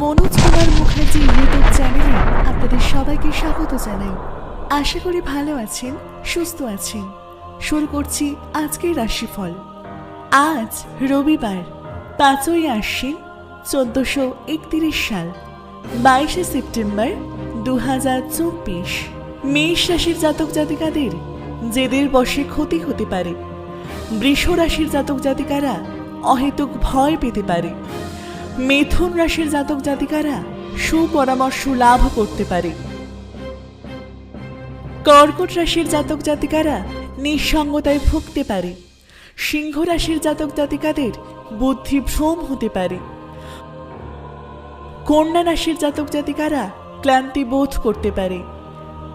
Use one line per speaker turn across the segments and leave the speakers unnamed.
Manoj Kumar Mukherjee YouTube চ্যানেলে আপনাদের সবাইকে স্বাগত জানাই। আশা করি ভালো আছেন, সুস্থ আছেন। শুরু করছি আজকের রাশিফল। আজ রবিবার, পাঁচই আশ্বিন, চোদ্দশো একত্রিশ সাল, বাইশে সেপ্টেম্বর দু হাজার চব্বিশ। মেষ রাশির জাতক জাতিকাদের জেদের বসে ক্ষতি হতে পারে। বৃষ রাশির জাতক জাতিকারা অহেতুক ভয় পেতে পারে। মিথুন রাশির জাতক জাতিকারা সুপরামর্শ লাভ করতে পারে। কর্কট রাশির জাতক জাতিকারা নিঃসঙ্গতায় ভুগতে পারে। সিংহ রাশির জাতক জাতিকাদের বুদ্ধি ভ্রম হতে পারে। কন্যা রাশির জাতক জাতিকারা ক্লান্তি বোধ করতে পারে।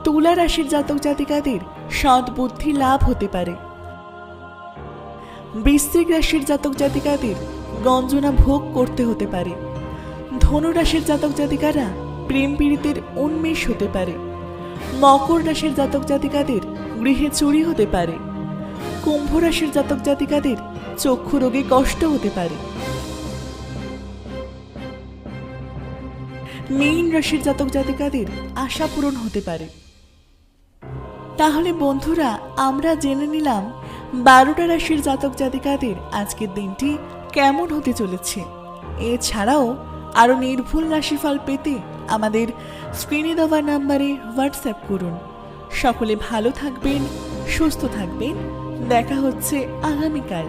তুলা রাশির জাতক জাতিকাদের সৎ বুদ্ধি লাভ হতে পারে। বৃশ্চিক রাশির জাতক জাতিকাদের গঞ্জনা ভোগ করতে হতে পারে। ধনু রাশির জাতক জাতিকারা প্রেম পীড়িতের উন্মেষ হতে পারে। মকর রাশির জাতক জাতিকাদের গৃহে চুরি হতে পারে। কুম্ভ রাশির জাতক জাতিকাদের চক্ষু রোগে কষ্ট হতে পারে। মীন রাশির জাতক জাতিকাদের আশা পূরণ হতে পারে। তাহলে বন্ধুরা, আমরা জেনে নিলাম বারোটা রাশির জাতক জাতিকাদের আজকের দিনটি কেমন হতে চলেছে? এছাড়াও আরও নির্ভুল রাশিফল পেতে আমাদের স্ক্রিনে দেওয়া নাম্বারে হোয়াটসঅ্যাপ করুন। সকলে ভালো থাকবেন, সুস্থ থাকবেন। দেখা হচ্ছে আগামীকাল।